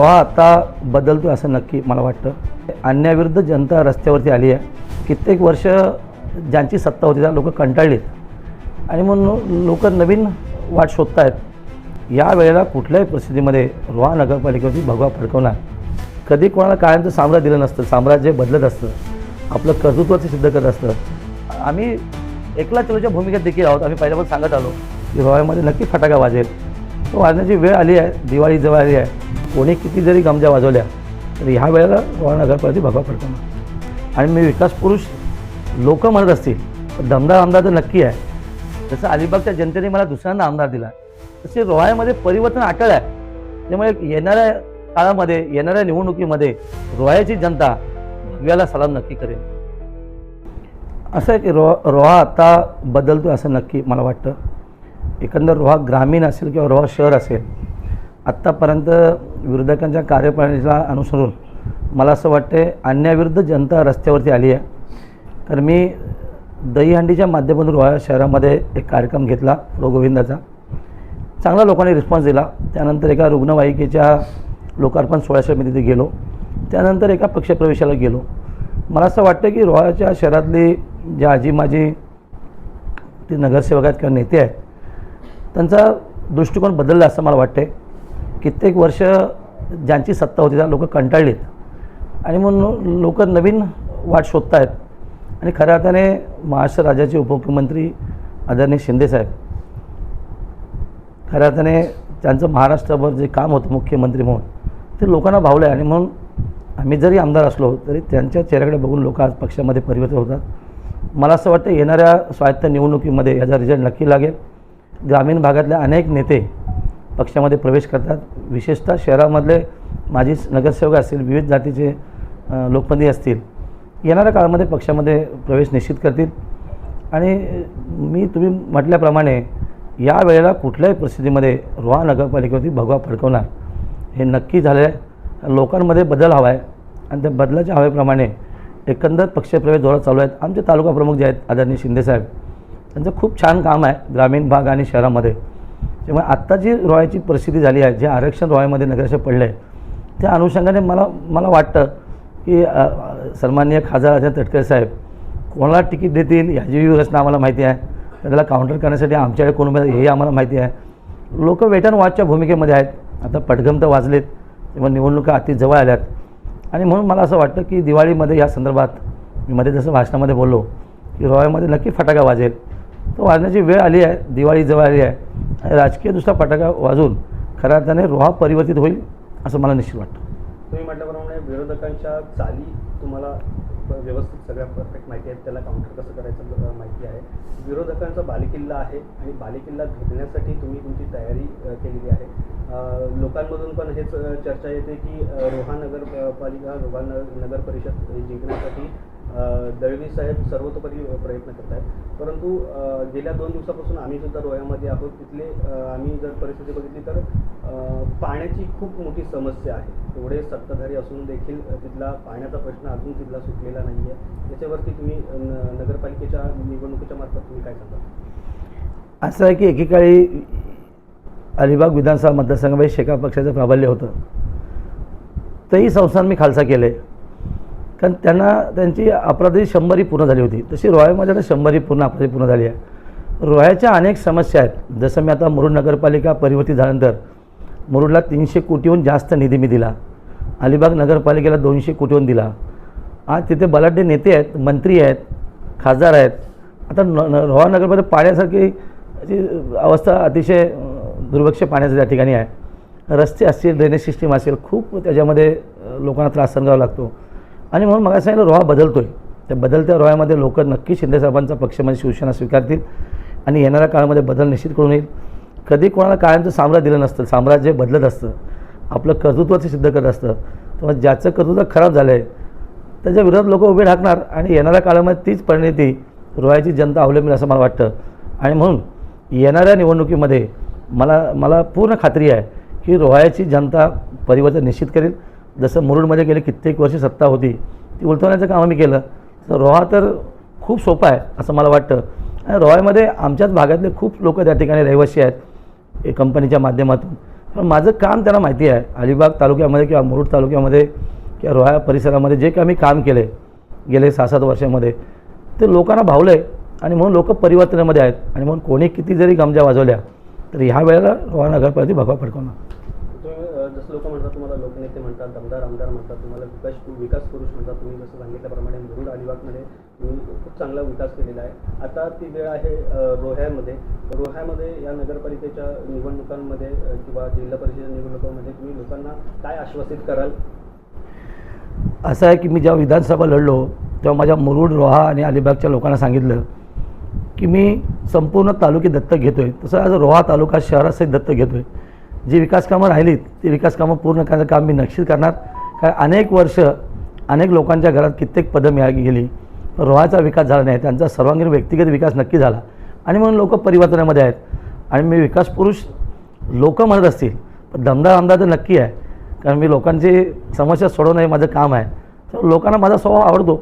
हा आता बदलतो असं नक्की मला वाटतं. अन्याविरुद्ध जनता रस्त्यावरती आली आहे. कित्येक वर्ष ज्यांची सत्ता होती त्या लोक कंटाळलीत. आणि म्हणून लोक नवीन वाट शोधत आहेत या वेळेला कुठल्याही परिस्थितीमध्ये रोहा नगरपालिकेवरती भगवा फडकवणार. कधी कोणाला कायमचं साम्राज्य दिलं नसतं साम्राज्य बदलत असतं. आपलं कर्तृत्वाचं सिद्ध करत असतं. आम्ही एकला चलोच्या भूमिकेत देखील आहोत आम्ही पहिल्यापासून सांगत आलो. की रोहामध्ये नक्की फटाका वाजेल. वाजण्याची वेळ आली आहे दिवाळी जवळ आली आहे. कोणी किती जरी गमजा वाजवल्या तर ह्या वेळेला रोहा नगरपालिका भगवा फडकवणार आणि मी विकास पुरुष लोक म्हणत असतील दमदार आमदार तर नक्की आहे. जसं अलिबागच्या जनतेने मला दुसऱ्यांदा आमदार दिला तसे रोहाळ्यामध्ये परिवर्तन अटळ आहे. त्यामुळे येणाऱ्या काळामध्ये येणाऱ्या निवडणुकीमध्ये रोहाळ्याची जनता भव्याला सलाम नक्की करेल. असं आहे की रो रोहा आता बदलतो असं नक्की मला वाटतं. एकंदर रोहा ग्रामीण असेल किंवा रोहा शहर असेल आत्तापर्यंत विरोधकांच्या कार्यप्रणालीला अनुसरून मला असं वाटते अन्याविरुद्ध जनता रस्त्यावरती आली आहे. तर मी दहीहंडीच्या माध्यमातून रोहा शहरामध्ये एक कार्यक्रम घेतला प्रो गोविंदाचा चांगला लोकांनी रिस्पॉन्स दिला. त्यानंतर एका रुग्णवाहिकेच्या लोकार्पण सोळाशे मी तिथे गेलो. त्यानंतर एका पक्षप्रवेशाला गेलो. मला असं वाटतं की रोहाच्या शहरातली ज्या आजी माझी ते नगरसेवक आहेत किंवा नेते आहेत त्यांचा दृष्टिकोन बदलला असं मला वाटते कित्येक वर्ष ज्यांची सत्ता होती त्या लोक कंटाळलीत. आणि म्हणून लोक नवीन वाट शोधत आहेत आणि खऱ्या अर्थाने महाराष्ट्र राज्याचे उपमुख्यमंत्री आदरणीय शिंदेसाहेब खऱ्या अर्थाने त्यांचं महाराष्ट्रावर जे काम होतं मुख्यमंत्री म्हणून ते लोकांना भावलं आहे आणि म्हणून आम्ही जरी आमदार असलो तरी त्यांच्या चेहऱ्याकडे बघून लोक आज पक्षामध्ये परिवर्तन होतात. मला असं वाटतं येणाऱ्या स्वायत्त निवडणुकीमध्ये याचा रिझल्ट नक्की लागेल. ग्रामीण भागातले अनेक नेते पक्षामध्ये प्रवेश करतात. विशेषतः शहरामधले माजी नगरसेवक असतील विविध जातीचे अ, लोकप्रतिनिधी असतील येणाऱ्या काळामध्ये पक्षामध्ये प्रवेश निश्चित करतील. आणि मी तुम्ही म्हटल्याप्रमाणे या वेळेला कुठल्याही परिस्थितीमध्ये रोहा नगरपालिकेवरती भगवा फडकवणार. हे नक्की झालं आहे लोकांमध्ये बदल हवा आहे आणि त्या बदलाच्या हवेप्रमाणे एकंदर पक्षप्रवेश जोरात चालू आहेत. आमचे तालुका प्रमुख जे आहेत आदरणीय शिंदेसाहेब त्यांचं खूप छान काम आहे ग्रामीण भाग आणि शहरामध्ये. त्यामुळे आत्ता जी रॉयची परिस्थिती झाली आहे जे आरक्षण रॉयमध्ये नगराचे पडलं आहे त्या अनुषंगाने मला मला वाटतं की सन्माननीय खासदार अजय तटकरे साहेब कोणाला तिकीट देतील याची रचना आम्हाला माहिती आहे. त्याला काउंटर करण्यासाठी आमच्याकडे कोण उमेदवार हे आम्हाला माहिती आहे. लोक वेट अँड वॉचच्या भूमिकेमध्ये आहेत. आता पटगम तर वाजलेत तेव्हा निवडणुका अति जवळ आल्यात. आणि म्हणून मला असं वाटतं की दिवाळीमध्ये या संदर्भात मी मध्ये जसं भाषणामध्ये बोललो की रॉयमध्ये नक्की फटाका वाजेल. तो वाजण्याची वेळ आली आहे दिवाळी जवळ आली आहे. राजकीय दुसरा फटाका वाजून खऱ्या अर्थाने रोहा परिवर्तित होईल असं मला निश्चित वाटतं. तुम्ही म्हटल्याप्रमाणे म्हणजे विरोधकांच्या चाली तुम्हाला व्यवस्थित सगळ्या परफेक्ट माहिती आहेत त्याला काउंटर कसं करायचं माहिती आहे. विरोधकांचा बालेकिल्ला आहे आणि बालेकिल्ला भेटण्यासाठी तुम्ही तुमची तयारी केलेली आहे. लोकांमधून पण हेच चर्चा येते की रोहा नगर पालिका रोहा नगर परिषद जिंकण्यासाठी दळवी साहेब सर्वतोपरी प्रयत्न करत आहेत परंतु गेल्या दोन दिवसापासून आम्ही सुद्धा रोह्यामध्ये आहोत. तिथले आम्ही जर परिस्थिती बघितली तर पाण्याची खूप मोठी समस्या आहे. एवढे सत्ताधारी असून देखील तिथला पाण्याचा प्रश्न अजून तिथला सुटलेला नाही आहे त्याच्यावरती तुम्ही न- नगरपालिकेच्या निवडणुकीच्या मार्फत तुम्ही काय सांगा असं आहे की एकेकाळी अलिबाग विधानसभा मतदारसंघामध्ये शेका पक्षाचं प्राबल्य होतं. तेही संस्थान मी खालसा केले कारण त्यांना त्यांची अपराधी शंभरी पूर्ण झाली होती. तशी रोह्यामध्ये आता शंभरी पूर्ण अपराधी पूर्ण झाली आहे. रोह्याच्या अनेक समस्या आहेत. जसं मी आता मुरुड नगरपालिका परिवर्तित झाल्यानंतर मुरुडला तीनशे कोटीहून जास्त निधी मी दिला. अलिबाग नगरपालिकेला दोनशे कोटीहून दिला. आज तिथे बलाढ्य नेते आहेत मंत्री आहेत खासदार आहेत. आता न न रोहा नगरमध्ये पाण्यासारखी जी अवस्था अतिशय दुर्भक्ष पाण्याचं त्या ठिकाणी आहे. रस्ते असतील ड्रेनेज सिस्टीम असेल खूप त्याच्यामध्ये लोकांना त्रास सांगावा लागतो. आणि म्हणून मला सांगितलं रोहा बदलतो आहे त्या बदलत्या रोह्यामध्ये लोक नक्की शिंदेसाहेबांचा पक्षामध्ये शिवसेना स्वीकारतील आणि येणाऱ्या काळामध्ये बदल निश्चित करून येईल. कधी कोणाला कायमचं साम्राज्य दिलं नसतं साम्राज्य बदलत असतं आपलं कर्तृत्वाचं सिद्ध करत असतं तेव्हा ज्याचं कर्तृत्व खराब झालं आहे त्याच्या विरोधात लोक उभे ठाकणार आणि येणाऱ्या काळामध्ये तीच परिणिती रोह्याची जनता अवलंबील असं मला वाटतं. आणि म्हणून येणाऱ्या निवडणुकीमध्ये मला मला पूर्ण खात्री आहे की रोहायाची जनता परिवर्तन निश्चित करेल. जसं मुरुडमध्ये गेले कित्येक वर्ष सत्ता होती ती उलथवण्याचं काम आम्ही केलं. तर रोहा तर खूप सोपा आहे असं मला वाटतं. आणि रोहामध्ये आमच्याच भागातले खूप लोक त्या ठिकाणी रहिवासी आहेत कंपनीच्या माध्यमातून. पण माझं काम त्यांना माहिती आहे अलिबाग तालुक्यामध्ये किंवा मुरुड तालुक्यामध्ये किंवा रोहा परिसरामध्ये जे काही मी काम केले गेले सहा सात वर्षामध्ये ते लोकांना भावलं आहे आणि म्हणून लोक परिवर्तनामध्ये आहेत. आणि म्हणून कोणी किती जरी गमजा वाजवल्या तर ह्या वेळेला रोहा नगरपालिका भगवा फडकवणार. जसं लोक म्हणतात तुम्हाला म्हणतात दमदार आमदार म्हणतात. तुम्हाला विकास विकास पुरुष म्हणतात. तुम्ही जसं सांगितल्याप्रमाणे मुरुड अलिबागमध्ये तुम्ही खूप चांगला विकास केलेला आहे. आता ती वेळ आहे रोह्यामध्ये. रोह्यामध्ये या नगरपालिकेच्या निवडणुकांमध्ये किंवा जिल्हा परिषद निवडणुकांमध्ये तुम्ही लोकांना काय आश्वासित कराल? असं आहे की मी जेव्हा विधानसभा लढलो तेव्हा माझ्या मुरुड रोहा आणि अलिबागच्या लोकांना सांगितलं की मी संपूर्ण तालुके दत्तक घेतो आहे तसं आज रोहा तालुका शहरासहित दत्तक घेतो आहे जी विकास कामं राहिलीत ती विकास कामं पूर्ण करण्याचं काम मी नक्कीच करणार. कारण अनेक वर्ष अनेक लोकांच्या घरात कित्येक पदं मिळाली गेली. रोहाचा विकास झाला नाही त्यांचा सर्वांगीण व्यक्तिगत विकास नक्की झाला. आणि म्हणून लोक परिवर्तनामध्ये आहेत. आणि मी विकास पुरुष लोक म्हणत असतील पण दमदार आमदार तर नक्की आहे. कारण मी लोकांची समस्या सोडवणं हे माझं काम आहे. तर लोकांना माझा स्वभाव आवडतो.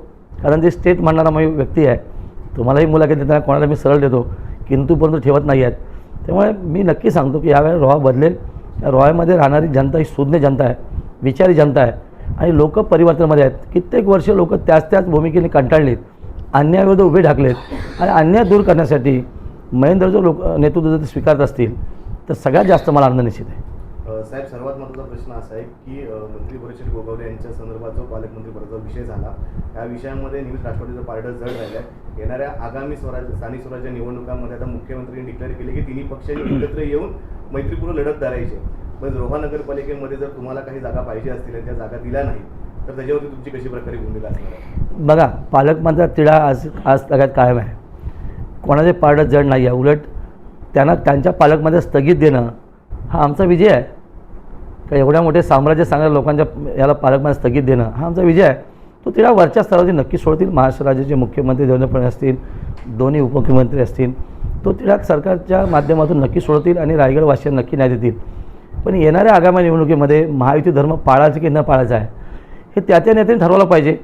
कारण जे स्टेट म्हणणारा मी व्यक्ती आहे तुम्हालाही मुलाखत देताना कोणाला मी सरळ देतो किंतू परंतु ठेवत नाही आहेत. त्यामुळे मी नक्की सांगतो की यावेळेला रोहा बदलेल. या रोहामध्ये राहणारी जनता ही सुज्ञ जनता आहे विचारी जनता आहे. आणि लोक परिवर्तनामध्ये आहेत. कित्येक वर्ष लोक त्याच त्याच भूमिकेने कंटाळलीत अन्यायाविरुद्ध उभे ढाकलेत. आणि अन्याय दूर करण्यासाठी महेंद्र जो लोक नेतृत्व जर स्वीकारत असतील तर सगळ्यात जास्त मला आनंद निश्चित आहे. साहेब सर्वात महत्त्वाचा प्रश्न असा आहे की मंत्री परिषद गोगावले यांच्या संदर्भात जो पालकमंत्री पदाचा विषय झाला त्या विषयामध्ये नेहमीच राष्ट्रवादीचं पारडं जड राहिलं आहे येणाऱ्या आगामी स्वराज्य स्थानिक स्वराज्य निवडणुकांमध्ये आता मुख्यमंत्र्यांनी डिक्लेअर केले की तिन्ही पक्षांनी एकत्र येऊन मैत्रीपूर्व लढत धरायची पण रोहा नगरपालिकेमध्ये जर तुम्हाला काही जागा पाहिजे असतील आणि त्या जागा दिल्या नाही तर त्याच्यावरती तुमची कशी प्रकारे भूमिका असणार आहे? बघा पालकमंत्र्या तिढा आज आज सगळ्यात कायम आहे. कोणाचे पारडं जड नाही आहे उलट त्यांना त्यांच्या पालकमध्ये स्थगित देणं हा आमचा विजय आहे. का एवढ्या मोठे साम्राज्य सांगणाऱ्या लोकांच्या याला पालकमान स्थगित देणं हा आमचा विजय आहे. तो तिला वरच्या स्तरावरती नक्की सोडतील. महाराष्ट्र राज्याचे मुख्यमंत्री देवेंद्र फडणवीस असतील दोन्ही उपमुख्यमंत्री असतील. तो तिला सरकारच्या माध्यमातून नक्की सोडतील आणि रायगडवासियांना नक्की न्याय देतील. पण येणाऱ्या आगामी निवडणुकीमध्ये महायुती धर्म पाळायचा की न पाळायचा आहे हे त्या त्या नेत्याने ठरवलं पाहिजे.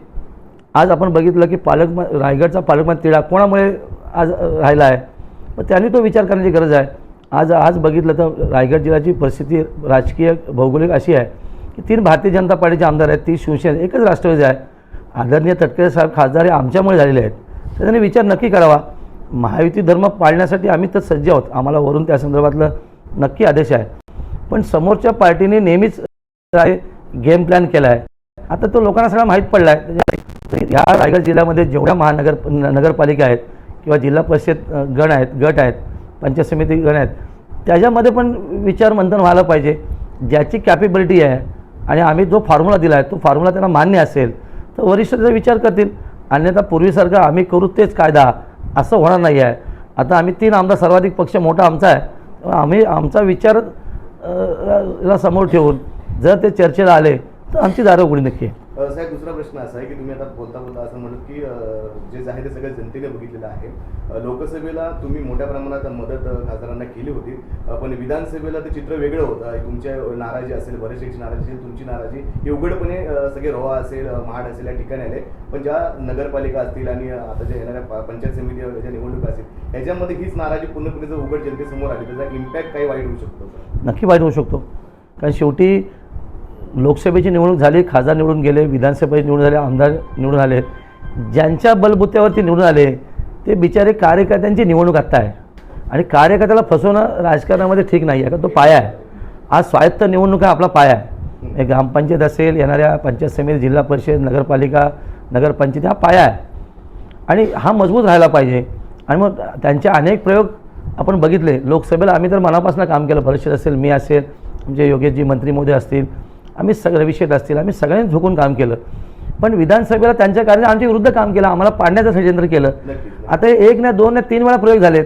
आज आपण बघितलं की पालक रायगडचा पालकमान तिळा कोणामुळे आज राहिला आहे? मग त्यांनी तो विचार करण्याची गरज आहे. आज आज बघितलं तर रायगड जिल्ह्याची परिस्थिती राजकीय भौगोलिक अशी आहे की तीन भारतीय जनता पार्टीचे आमदार आहेत ती शिवसेना एकच राष्ट्रवादी आहे. आदरणीय तटकरे साहेब खासदार हे आमच्यामुळे झालेले आहेत. तर त्यांनी विचार नक्की करावा. महायुती धर्म पाळण्यासाठी आम्ही तर सज्ज आहोत. आम्हाला वरून त्या संदर्भातलं नक्की आदेश आहे. पण समोरच्या पार्टीने नेहमीच गेम प्लॅन केला आहे. आता तो लोकांना सगळा माहीत पडला आहे ह्या रायगड जिल्ह्यामध्ये जेवढ्या महानगर न- नगरपालिका आहेत किंवा जिल्हा परिषद गण आहेत गट आहेत पंचायत समिती गण आहेत. त्याच्यामध्ये पण विचार मंथन व्हायला पाहिजे. ज्याची कॅपेबिलिटी आहे आणि आम्ही जो फॉर्म्युला दिला आहे तो फॉर्म्युला त्यांना मान्य असेल तर वरिष्ठ त्याचा विचार करतील. अन्यथा पूर्वीसारखं आम्ही करू तेच कायदा असं होणार नाही आहे. आता आम्ही तीन आमदार सर्वाधिक पक्ष मोठा आमचा आहे. आम्ही आमचा विचार ला समोर ठेवून जर ते चर्चेला आले तर आमची दारं उघडी नक्की. आहे साहेब दुसरा प्रश्न असा आहे की तुम्ही आता बोलता बोलता असं म्हणत की जे आहे ते सगळ्या जनतेने बघितलेलं आहे. लोकसभेला तुम्ही मोठ्या प्रमाणात मदत खासदारांना केली होती. पण विधानसभेला ते चित्र वेगळं होतं. तुमच्या नाराजी असेल बरेचशी नाराजी असेल तुमची नाराजी हे उघडपणे सगळे रोहा असेल महाड असेल या ठिकाणी आले. पण ज्या नगरपालिका असतील आणि आता ज्या येणाऱ्या पंचायत समिती ज्या निवडणुका असतील याच्यामध्ये हीच नाराजी पूर्णपणे जर उघड जनतेसमोर आली त्याचा इम्पॅक्ट काही वाईट होऊ शकतो नक्की वाईट होऊ शकतो. कारण शेवटी लोकसभेची निवडणूक झाली खासदार निवडून गेले विधानसभेची निवडून झाले आमदार निवडून आले. ज्यांच्या बलबुत्यावरती निवडून आले ते बिचारे कार्यकर्त्यांची निवडणूक आत्ता आहे. आणि कार्यकर्त्याला फसवणं राजकारणामध्ये ठीक नाही आहे कारण तो पाया आहे. आज स्वायत्त निवडणूक हा आपला पाया आहे. हे ग्रामपंचायत असेल येणाऱ्या पंचायत समिती जिल्हा परिषद नगरपालिका नगरपंचायत हा पाया आहे. आणि हा मजबूत राहायला पाहिजे. आणि मग त्यांचे अनेक प्रयोग आपण बघितले. लोकसभेला आम्ही तर मनापासून काम केलं. परिषद असेल मी असेल आमचे योगेशजी मंत्री मोदी असतील. आम्ही सगळे रविशेठ असतील आम्ही सगळ्यांनी झुकून काम केलं. पण विधानसभेला त्यांच्या कार्याने आमच्या विरुद्ध काम केलं आम्हाला पाडण्याचं षडयंत्र केलं. आता एक ना दोन ना तीन वेळा प्रयोग झालेत.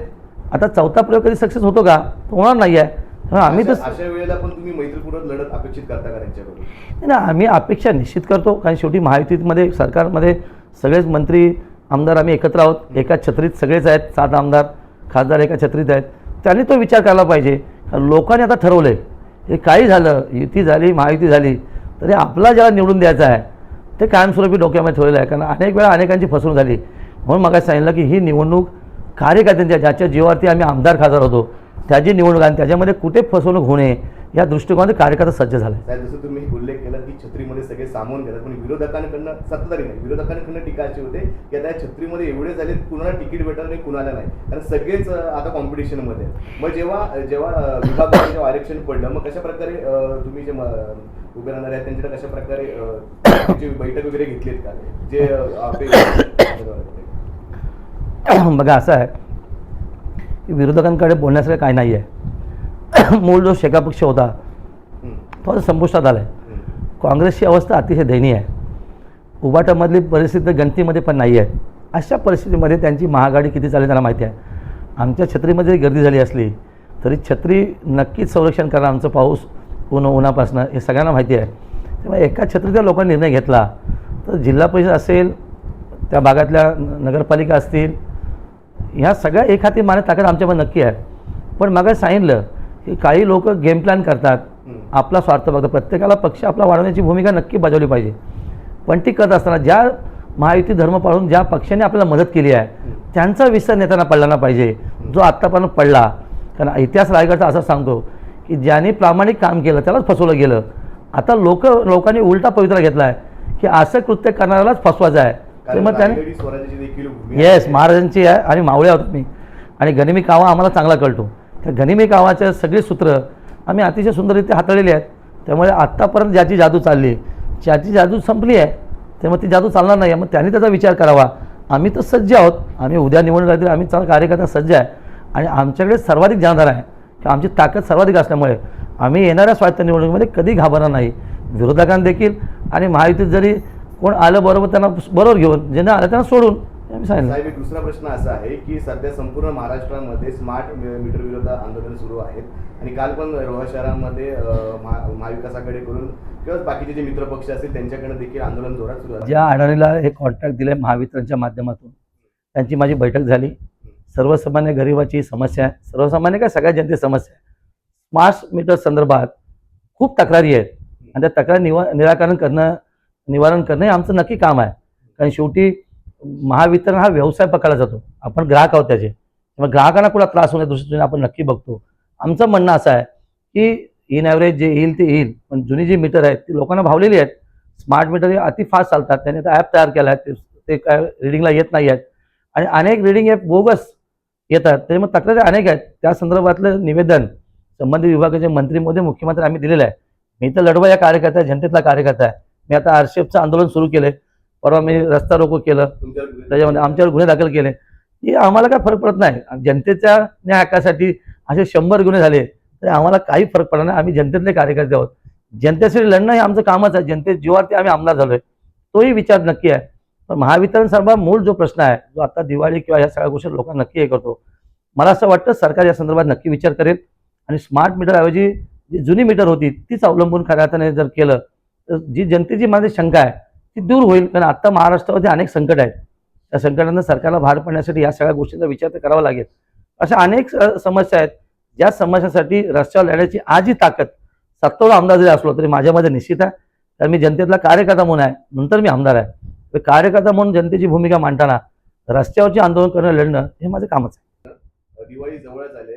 आता चौथा प्रयोग कधी सक्सेस होतो का? तो होणार नाही आहे. आम्ही तर अशा वेळेला पण तुम्ही मैत्रीपूर्वक लढत अपेक्षित करता का त्यांच्याकडून नाही ना आम्ही अपेक्षा निश्चित करतो. कारण शेवटी महायुतीमध्ये सरकारमध्ये सगळेच मंत्री आमदार आम्ही एकत्र आहोत. एका छत्रीत सगळेच आहेत सात आमदार खासदार एका छत्रीत आहेत. त्यांनी तो विचार करायला पाहिजे. कारण लोकांनी आता ठरवलं आहे हे काही झालं युती झाली महायुती झाली तरी आपला ज्याला निवडून द्यायचा आहे ते कायमस्वरूपी डोक्यामध्ये ठेवलेलं आहे. कारण अनेक वेळा अनेकांची फसवणूक झाली. म्हणून मग सांगितलं की ही निवडणूक कार्यकर्त्यांच्या ज्याच्या जीवावरती आम्ही आमदार खासदार होतो त्याची निवडणूक आणि त्याच्यामध्ये कुठे फसवणूक होणे या दृष्टिकोनात कार्यकर्ता सज्ज झाला. आहे की छत्रीमध्ये सगळे सामावून घेतात. पण विरोधकांकडनं सत्ताधारी नाही. विरोधकांकडनं टीका अशी होते की आता या छत्रीमध्ये एवढे झाले कुणाला तिकीट भेटत नाही कुणाला नाही. कारण सगळेच आता कॉम्पिटिशनमध्ये. मग जेव्हा जेव्हा विभागामध्ये जेव्हा आरक्षण पडलं मग कशा प्रकारे तुम्ही जे उभे राहणार आहेत त्यांच्याकडे कशा प्रकारे बैठक वगैरे घेतलीत का? जे बघा असं आहे की विरोधकांकडे बोलण्यासारखं काय नाही आहे मूळ जो शेका पक्ष होता तो आता संपुष्टात आला आहे. काँग्रेसची अवस्था अतिशय दयनीय आहे. उबाटामधली परिस्थिती गणतीमध्ये पण नाही आहे अशा परिस्थितीमध्ये त्यांची महागाडी किती चालेल त्यांना माहिती आहे. आमच्या छत्रीमध्ये जरी गर्दी झाली असली तरी छत्री नक्कीच संरक्षण करणं आमचं पाऊस ऊन उन्हापासनं हे सगळ्यांना माहिती आहे. त्यामुळे एका छत्रीचा लोकांनी निर्णय घेतला तर जिल्हा परिषद असेल त्या भागातल्या नगरपालिका असतील ह्या सगळ्या एक हाती माने ताकद आमच्यामध्ये नक्की आहे. पण मागं सांगितलं की काही लोक गेम प्लॅन करतात आपला स्वार्थ बघतात प्रत्येकाला पक्ष आपला वाढवण्याची भूमिका नक्की बजावली पाहिजे. पण ती करत असताना ज्या महायुती धर्म पाळून ज्या पक्षाने आपल्याला मदत केली आहे त्यांचा विसर नेत्यांना पडला ना पाहिजे. जो आत्तापर्यंत पडला. कारण इतिहास रायगडचा असं सांगतो की ज्याने प्रामाणिक काम केलं त्यालाच फसवलं गेलं. आता लोक लोकांनी उलटा पवित्रा घेतला आहे की असं कृत्य करणाऱ्यालाच फसवायचं आहे. मग त्याने येस. महाराजांची आहे आणि मावळ्या होतो मी आणि गनिमी कावा आम्हाला चांगला कळतो. त्या गनिमी कावाच्या सगळी सूत्र आम्ही अतिशय सुंदररीत्या हाताळलेली आहेत. त्यामुळे आत्तापर्यंत ज्याची जादू चालली आहे ज्याची जादू संपली आहे त्यामुळे ती जादू चालणार नाही. मग त्यांनी त्याचा विचार करावा. आम्ही तर सज्ज आहोत. आम्ही उद्या निवडून राहतील आम्ही चांगला कार्यकर्ता सज्ज आहे. आणि आमच्याकडे सर्वाधिक जाणदार आहे. की आमची ताकद सर्वाधिक असल्यामुळे आम्ही येणाऱ्या स्वायत्त निवडणुकीमध्ये कधी घाबरणार नाही. विरोधकांना देखील आणि महायुतीत जरी कोण आलं बरोबर त्यांना बरोबर घेऊन ज्यांना आलं त्यांना सोडून साहेब एक दुसरा प्रश्न असा आहे की सध्या संपूर्ण महाराष्ट्रामध्ये स्मार्ट मीटर विरोध आंदोलन सुरू आहेत. आणि काल पण रोहा शहरामध्ये अं, महा- महाविकास आघाडी करून किंवा बाकीचे जे मित्र पक्ष असतील त्यांच्याकडे देखील आंदोलन जोरात सुरू आहे ज्या अडाणीला हे कॉन्ट्रॅक्ट दिले महावितरणच्या माध्यमातून त्यांची माझी बैठक झाली. सर्वसामान्य गरिबाची समस्या आहे. सर्वसामान्य काय? सगळ्या जनतेची समस्या आहे. स्मार्ट मीटर संदर्भात खूप तक्रारी आहेत. आणि त्या तक्रार निवा निराकरण करणं निवारण करणं हे आमचं नक्की काम आहे. कारण शेवटी महावितरण हा व्यवसाय पकडला जातो. आपण ग्राहक आहोत त्याचे. मग ग्राहकांना कुठला त्रास होण्या दृष्टीने आपण नक्की बघतो. आमचं म्हणणं असं आहे की इन ॲव्हरेज जे येईल ते येईल. पण जुनी जी मीटर आहेत ती लोकांना भावलेली आहेत. स्मार्ट मीटर हे अति फास्ट चालतात. त्याने आता ॲप तयार केला आहे. ते ते काय रिडिंगला येत नाही आहेत. आणि अनेक रिडिंग ॲप बोगस येतात. त्याच्यामुळे तक्रारी अनेक आहेत. त्या संदर्भातलं निवेदन संबंधित विभागाचे मंत्री मोदी मुख्यमंत्री आम्ही दिलेलं आहे. मी तर लढवा या कार्यकर्ता आहे जनतेतला कार्यकर्ता आहे. मी आता आरशेफचं आंदोलन सुरू केलं आहे परवा मी रस्ता रोको केलं. त्याच्यामध्ये आमच्यावर गुन्हे दाखल केले. हे आम्हाला काय फरक पडत नाही. जनतेच्या न्याय हक्कासाठी असे शंभर गुन्हे झाले तरी आम्हाला काही फरक पडत नाही. आम्ही जनतेतले कार्यकर्ते आहोत. जनतेसाठी लढणं हे आमचं कामच आहे. जनते जीवावरती आम्ही आमदार झालोय. तोही विचार नक्की आहे. पण महावितरण सर्वात मूळ जो प्रश्न आहे जो आता दिवाळी किंवा ह्या सगळ्या गोष्टी लोकांना नक्की हे करतो. मला असं वाटतं सरकार या संदर्भात नक्की विचार करेल. आणि स्मार्ट मीटरऐवजी जी जुनी मीटर होती तीच अवलंबून खऱ्या अर्थाने जर केलं तर जी जनतेची माझी शंका आहे ती दूर होईल. कारण आता महाराष्ट्रामध्ये अनेक संकट आहेत. त्या संकटांना सरकारला भार पडण्यासाठी या सगळ्या गोष्टींचा विचार तर करावा लागेल. अशा अनेक समस्या आहेत. ज्या समस्यासाठी रस्त्यावर लढण्याची आजही ताकद सत्तावर आमदार जरी असलो तरी माझ्यामध्ये निश्चित आहे. तर मी जनतेतला कार्यकर्ता म्हणून आहे. नंतर मी आमदार आहे. कार्यकर्ता म्हणून जनतेची भूमिका मांडताना रस्त्यावरची आंदोलन करणं लढणं हे माझं कामच आहे. दिवाळी जवळच आले.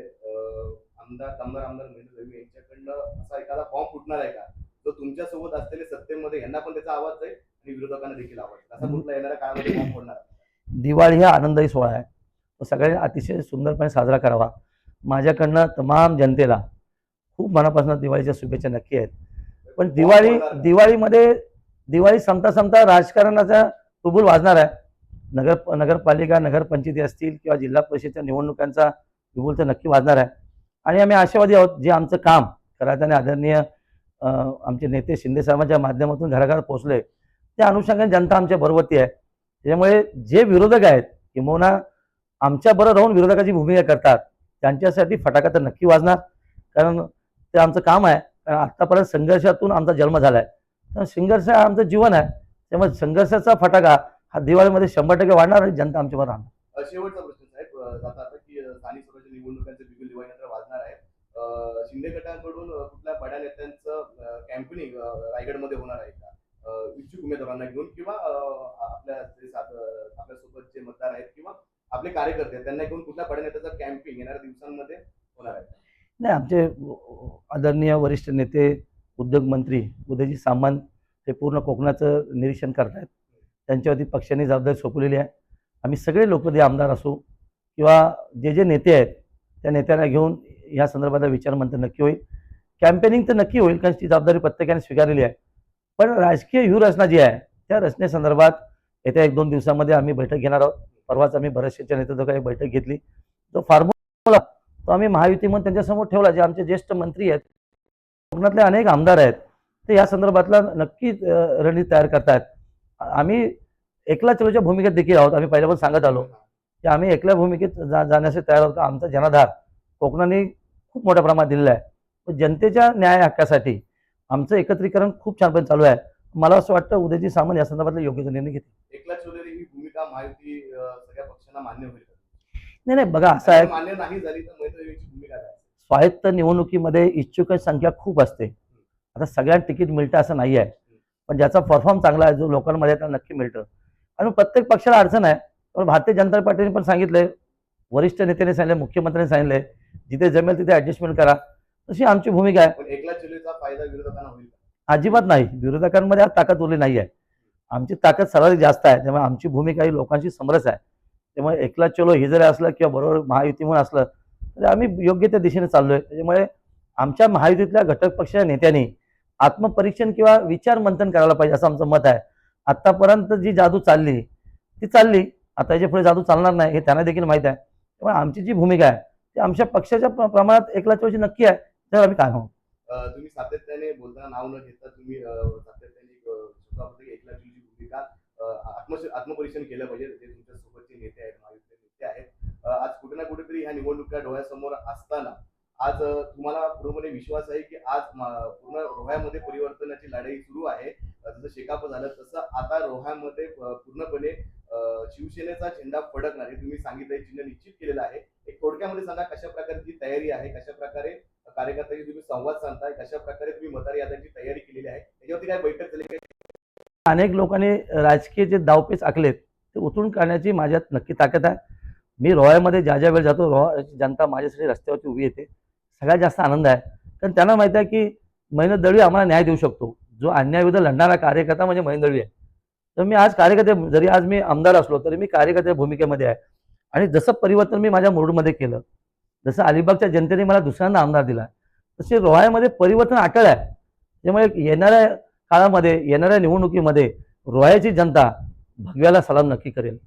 आमदार आमदार आमदार महेंद्र यांच्याकडनं असा एखादा फॉर्म फुटणार आहे का? तो तुमच्यासोबत असलेले सत्तेमध्ये यांना पण त्याचा आवाज आहे आणि विरोधकांना देखील आवाज असा येणाऱ्या काळामध्ये फॉर्म फोडणार? दिवाळी हा आनंददायी सोहळा आहे. तो सगळ्यांनी अतिशय सुंदरपणे साजरा करावा. माझ्याकडनं तमाम जनतेला खूप मनापासून दिवाळीच्या शुभेच्छा नक्की आहेत. पण दिवाळी दिवाळीमध्ये दिवाळी संपता संपता राजकारणाचा तुबूल वाजणार आहे. नगर नगरपालिका नगरपंचायती असतील किंवा जिल्हा परिषदेच्या निवडणुकांचा तुबूल तर नक्की वाजणार आहे. आणि आम्ही आशावादी आहोत जे आमचं काम खऱ्या आदरणीय आमचे नेते शिंदे साहेबांच्या माध्यमातून घराघर पोहोचले. त्या अनुषंगाने जनता आमच्या बरोबरती आहे. त्याच्यामुळे जे विरोधक आहेत किंबहुना आमच्या बरोबर राहून विरोधकाची भूमिका करतात त्यांच्यासाठी फटाका तर नक्की वाजणार. कारण ते आमचं काम आहे. कारण आत्तापर्यंत संघर्षातून आमचा जन्म झाला आहे तर संघर्ष हा आमचं जीवन आहे. त्यामुळे संघर्षाचा फटाका हा दिवाळीमध्ये शंभर टक्के वाढणार आणि जनता आमच्याबरोबर राहणार. शेवटचा प्रश्न साहेब आता की स्थानिक स्वराज्य निवडणुकांचे बिगुल दिवाळीनंतर वाजणार आहे. शिंदे गटांकडून कुठल्या बड्या नेत्यांचं कॅम्पेनिंग रायगडमध्ये होणार आहे इच्छुक उमेदवारांना घेऊन किंवा आपल्या आपल्यासोबत जे मतदार आहेत किंवा आपले कार्यकर्ते त्यांना घेऊन कुठल्या बड्या नेत्याचं कॅम्पिंग येणाऱ्या दिवसांमध्ये होणार आहे? नाही आमचे आदरणीय वरिष्ठ नेते उद्योग मंत्री उदयजी सामंत हे पूर्ण कोकणाचं निरीक्षण करतायत. त्यांच्यावरती पक्षाने जबाबदारी सोपवलेली आहे. आम्ही सगळे लोक जे आमदार असू किंवा जे जे नेते आहेत त्या नेत्यांना घेऊन या संदर्भातला विचारमंथन नक्की होईल. कॅम्पेनिंग तर नक्की होईल कारण ती जबाबदारी प्रत्येकाने स्वीकारलेली आहे. पण राजकीय व्यूहरचना जी आहे त्या रचनेसंदर्भात येत्या एक दोन दिवसामध्ये आम्ही बैठक घेणार आहोत. परवाच आम्ही बऱ्याचशाच्या काही बैठक घेतली. जो फॉर्म्युला तो आम्ही महायुती म्हणून त्यांच्यासमोर ठेवला जे आमचे ज्येष्ठ मंत्री आहेत कोकणातले अनेक आमदार आहेत ते या संदर्भातला नक्की रणनीती तयार करतायत. आम्ही एकला चलोच्या भूमिकेत देखील आहोत आम्ही पहिल्यापासून सांगत आलो की आम्ही एकल्या भूमिकेत जा जाण्यासाठी तयार आहोत. आमचा जनाधार कोकणाने खूप मोठ्या प्रमाणात दिलेला आहे. जनतेच्या न्याय हक्कासाठी आमचं एकत्रीकरण खूप छानपणे चालू आहे. मला असं वाटतं उदयजी सामंत या संदर्भातला योग्य तो निर्णय घेतील. एकनाथ शिंदे ही भूमिका महायुती सगळ्या पक्षांना मान्य होईल? नाही नाही बघा असं आहे. आणि मान्य नाही झाली तर मैत्री देवीची भूमिका काय स्वायत्त निवडणुकीमध्ये इच्छुकांची संख्या खूप असते. आता सगळ्यांना तिकीट मिळतं असं नाही आहे. पण ज्याचा परफॉर्म चांगला आहे जो लोकांमध्ये आहे त्याला नक्की मिळतं. आणि प्रत्येक पक्षाला अडचण आहे. पण भारतीय जनता पार्टीने पण सांगितलंय. वरिष्ठ नेत्याने सांगितलं मुख्यमंत्र्यांनी सांगितलंय. जिथे जमेल तिथे ऍडजस्टमेंट करा. तशी आमची भूमिका आहे. एकनाथ शिंदेचा फायदा विरोधकांना होईल अजिबात नाही. विरोधकांमध्ये आज ताकद उरली नाही आहे. आमची ताकद सर्वाधिक जास्त आहे. त्यामुळे आमची भूमिका ही लोकांशी समरस आहे. त्यामुळे एकला चलो हे जरी असलं किंवा बरोबर महायुती म्हणून असलं तरी आम्ही योग्य त्या दिशेने चाललोय. त्याच्यामुळे आमच्या महायुतीतल्या घटक पक्षाच्या नेत्यांनी आत्मपरीक्षण किंवा विचार मंथन करायला पाहिजे असं आमचं मत आहे. आत्तापर्यंत जी जादू चालली ती चालली. आता याच्यापुढे जादू चालणार नाही हे त्यांना देखील माहीत आहे. त्यामुळे आमची जी भूमिका आहे ती आमच्या पक्षाच्या प्रमाणात एकला चोची नक्की आहे तर आम्ही काय म्हणू तुम्ही सातत्याने बोलताना नाव न घेता तुम्ही सातत्याने अं, एक होता की भूमिका आत्म आत्मपरीक्षण केलं पाहिजे. जे तुमच्या सोबतचे नेते आहेत महायुतीचे नेते आहेत. आज कुठे ना कुठेतरी ह्या निवडणुका डोळ्यासमोर असताना आज तुम्हाला पूर्णपणे विश्वास आहे की आज पूर्ण रोह्यामध्ये परिवर्तनाची लढाई सुरू आहे. जसं शेकाप झालं तसं आता रोह्यामध्ये पूर्णपणे शिवसेनेचा झेंडा फडकणार हे तुम्ही सांगितलं चिन्ह निश्चित केलेलं आहे. एक थोडक्यामध्ये सांगा कशा प्रकारची तयारी आहे कशा प्रकारे कार्यकर्त्यांशी तुम्ही संवाद सांगताय कशा प्रकारे तुम्ही मतदार याद्यांची तयारी केलेली आहे त्याच्यावरती काय बैठक झाली काय? अनेक लोकांनी राजकीय जे दावपेच आखलेत ते उतरून काढण्याची माझ्यात नक्की ताकद आहे. मी रोह्यामध्ये ज्या ज्या वेळ जातो रॉय जनता माझ्यासाठी रस्त्यावरती उभी येते सगळ्यात जास्त आनंद आहे. कारण त्यांना माहिती आहे की महेंद्र दळवी आम्हाला न्याय देऊ शकतो. जो अन्यायविरुद्ध लढणारा कार्यकर्ता म्हणजे महेंद्र दळवी आहे. तर मी आज कार्यकर्ते जरी आज मी आमदार असलो तरी मी कार्यकर्त्या भूमिकेमध्ये आहे. आणि जसं परिवर्तन मी माझ्या मुरुडमध्ये केलं जसं अलिबागच्या जनतेने मला दुसऱ्यांदा आमदार दिला. तसे रोहायमध्ये परिवर्तन अटळ आहे. त्यामुळे येणाऱ्या काळामध्ये येणाऱ्या निवडणुकीमध्ये रोह्याची जनता भगव्याला सलाम नक्की करेल.